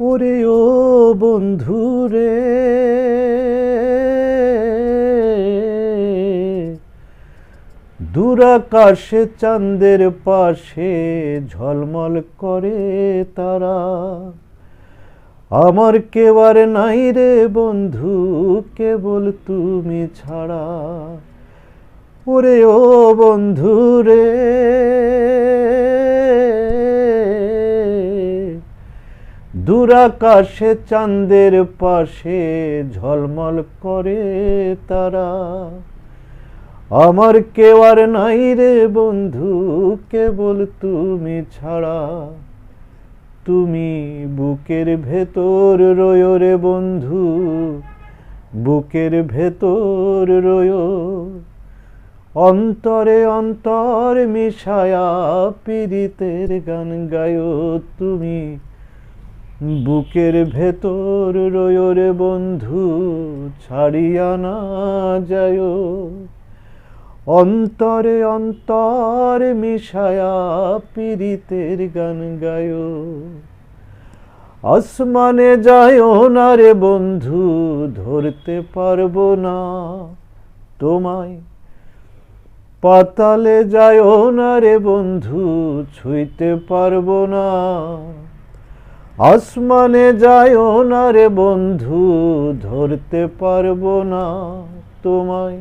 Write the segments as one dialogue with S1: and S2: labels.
S1: ওরে ও বন্ধু রে দূরাকাশে চাঁদের পাশে ঝলমল করে তারা। আমার কেবার নাই রে বন্ধু, কেবল তুমি ছাড়া। ওরে ও বন্ধু রে দূরাকাশে চাঁদের পাশে ঝলমল করে তারা। আমার কেউ আর নাই রে বন্ধু, কেবল তুমি ছাড়া। তুমি বুকের ভেতর রয়ো রে বন্ধু, বুকের ভেতর রয়ো। অন্তরে অন্তর মিশায়া পীড়িতের গান গায়ো তুমি। বুকের ভেতর রয়ো রে বন্ধু, ছাড়িয়া না যায়। অন্তরে অন্তর মিশায়া পীড়িতের গান গায়ো। আসমানে যায় না রে বন্ধু, ধরতে পারব না তোমায়। পাতালে যায় না রে বন্ধু, ছুঁইতে পারব না আসমানে যায় না রে বন্ধু, ধরতে পারব না তোমায়।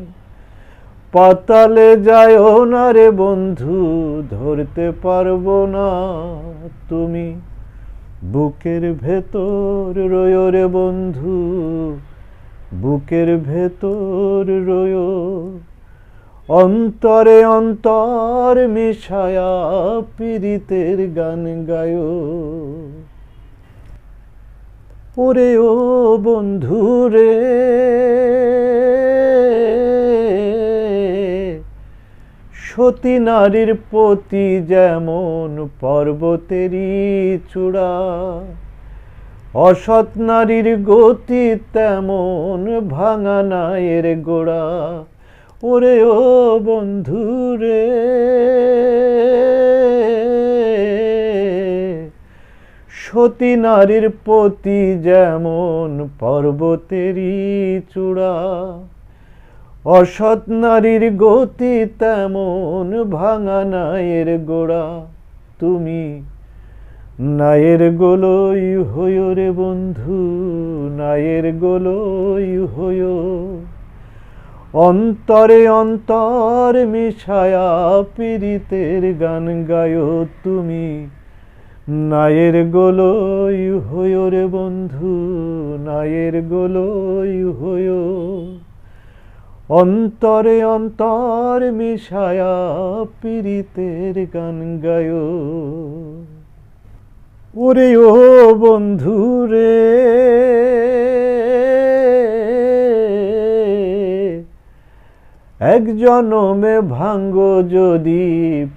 S1: পাতালে যায় না রে বন্ধু, ধরতে পারব না তুমি। বুকের ভেতর রয়ো রে বন্ধু, বুকের ভেতর রয়ো। অন্তরে অন্তর মিশায়া পীড়িতের গান গায়ো। ওরে ও বন্ধু রে সতী নারীর পতি যেমন পর্বতেরই চূড়া, অসৎ নারীর গতি তেমন ভাঙা নায়ের গোড়া। ওরে ও বন্ধু রে সতী নারীর পতি যেমন পর্বতেরই চূড়া, অসৎ নারীর গতি তেমন ভাঙা নায়ের গোড়া। তুমি নায়ের গোলই হইও রে বন্ধু, নায়ের গোলই হইও। অন্তরে অন্তর মিশায়া পীড়িতের গান গায়ো তুমি। নায়ের গোলই হইও রে বন্ধু, নায়ের গোলই হইও অন্তরে অন্তর মিশায়া পীড়িতের গান গায়ো। ওরে ও বন্ধু রে, এক জনমে ভাঙ্গ যদি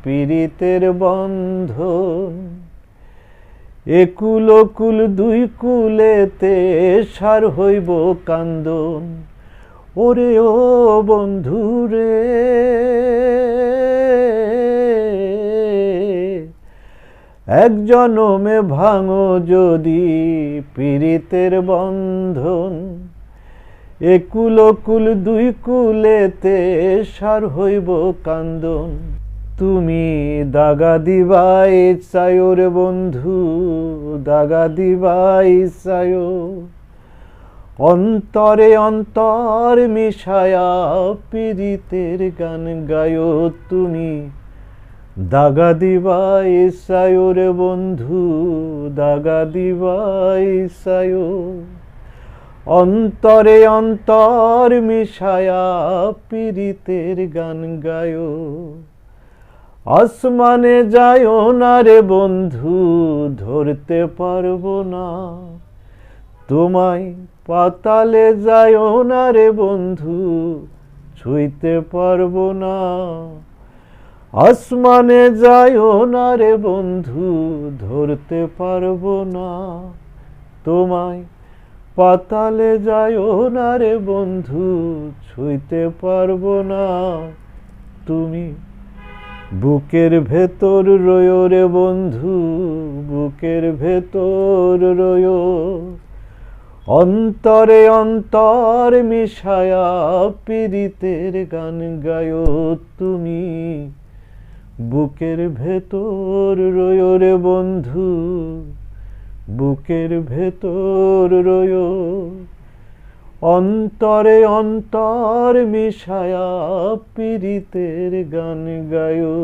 S1: পীড়িতের বন্ধন। একুল কুল দুই কুলেতে সার হইব কান্দন। ওরে ও বন্ধু রে এক জনমে ভাঙো যদি পীড়িতের বন্ধন। একুল কুল দুই কুলেতে সার হইব কান্দন। তুমি দাগা দিবাই চায়ো রে বন্ধু, দাগা দিবাই চায়ো অন্তরে অন্তর মিশায়া পীড়িতের গান গায়ো তুমি, দাগা দিবাই সায়ো রে বন্ধু, দাগা দিবাই সায়ো অন্তরে অন্তর মিশায়া পীড়িতের গান গায়ো। আসমানে যায় না রে বন্ধু, ধরতে পারব না। তোমায় পাতালে যায় না রে বন্ধু, ছুঁইতে পারব না। আসমানে যায় না রে বন্ধু, ধরতে পারব না। তোমায় পাতালে যায় না রে বন্ধু, ছুঁইতে পারব না। তুমি বুকের ভেতর রয় রে বন্ধু, বুকের ভেতর রয়ো। অন্তরে অন্তর মিশায়া পীড়িতের গান গায় তুমি। বুকের ভেতর রয় রে বন্ধু, বুকের ভেতর রয়ো। অন্তরে অন্তর মিশায়া পীড়িতের গান গায়ো।